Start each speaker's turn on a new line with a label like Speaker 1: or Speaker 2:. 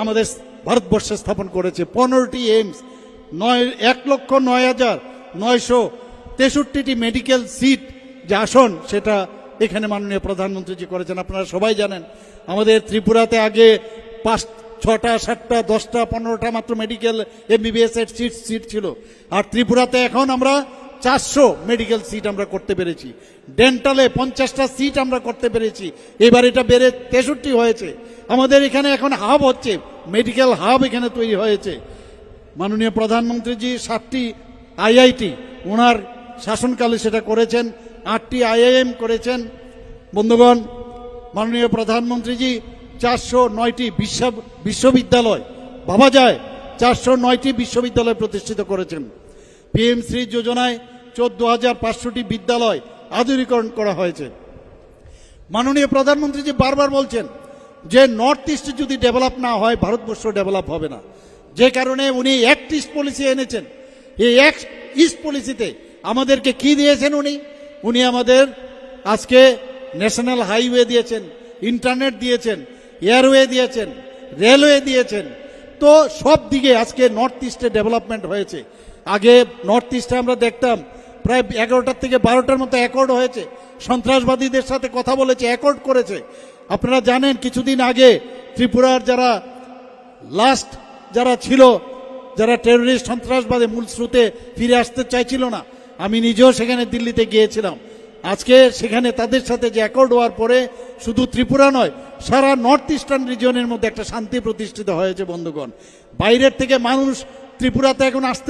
Speaker 1: আমাদের ভারতবর্ষে স্থাপন করেছে পনেরোটি এইমস, নয়, এক লক্ষ নয় হাজার নয়শো তেষট্টিটি মেডিকেল সিট যে আসন, সেটা এখানে মাননীয় প্রধানমন্ত্রীজি করেছেন। আপনারা সবাই জানেন, আমাদের ত্রিপুরাতে আগে পাঁচ, ছটা, সাতটা, দশটা, পনেরোটা মাত্র মেডিকেল এমবিবিএস এর সিট সিট ছিল। আর ত্রিপুরাতে এখন আমরা চারশো মেডিকেল সিট আমরা করতে পেরেছি। ডেন্টালে পঞ্চাশটা সিট আমরা করতে পেরেছি। এবার এটা বেড়ে তেষট্টি হয়েছে। আমাদের এখানে এখন হাব হচ্ছে। মেডিকেল হাব এখানে তৈরি হয়েছে। মাননীয় প্রধানমন্ত্রীজি, সাতটি আইআইটি ওনার শাসনকালে সেটা করেছেন, আটটি আইআইএম করেছেন। বন্ধুগণ, মাননীয় প্রধানমন্ত্রীজি, চারশো নয়টি বিশ্ব বিশ্ববিদ্যালয়, ভাবা যায়, চারশো নয়টি বিশ্ববিদ্যালয় প্রতিষ্ঠিত করেছেন। পিএম শ্রী যোজনায় চোদ্দ হাজার পাঁচশোটি বিদ্যালয় আধুনিকরণ করা হয়েছে। মাননীয় প্রধানমন্ত্রী যে বারবার বলছেন যে নর্থ ইস্ট যদি ডেভেলপ না হয়, ভারতবর্ষ ডেভেলপ হবে না। যে কারণে উনি অ্যাক্ট ইস্ট পলিসি এনেছেন। এই অ্যাক্ট ইস্ট পলিসিতে আমাদেরকে কি দিয়েছেন উনি? উনি আমাদের আজকে ন্যাশনাল হাইওয়ে দিয়েছেন, ইন্টারনেট দিয়েছেন, এয়ারওয়ে দিয়েছেন, রেলওয়ে দিয়েছেন। তো সব দিকে আজকে নর্থ ইস্টে ডেভেলপমেন্ট হয়েছে। আগে নর্থ ইস্টে আমরা দেখতাম, প্রায় এগারোটার থেকে বারোটার মতো অ্যাকর্ড হয়েছে। সন্ত্রাসবাদীদের সাথে কথা বলেছে অ্যাকর্ড করেছে। আপনারা জানেন, কিছুদিন আগে ত্রিপুরার যারা লাস্ট যারা ছিল, যারা টেররিস্ট সন্ত্রাসবাদে মূল স্রোতে ফিরে আসতে চাইছিল না, আমি নিজেও সেখানে দিল্লিতে গিয়েছিলাম। আজকে সেখানে তাদের সাথে যে অ্যাকর্ড হওয়ার পরে শুধু ত্রিপুরা নয়, সারা নর্থ ইস্টার্ন রিজিয়নের মধ্যে একটা শান্তি প্রতিষ্ঠিত হয়েছে, বন্ধুগণ। বাইরের থেকে মানুষ ত্রিপুরাতে এখন আসতে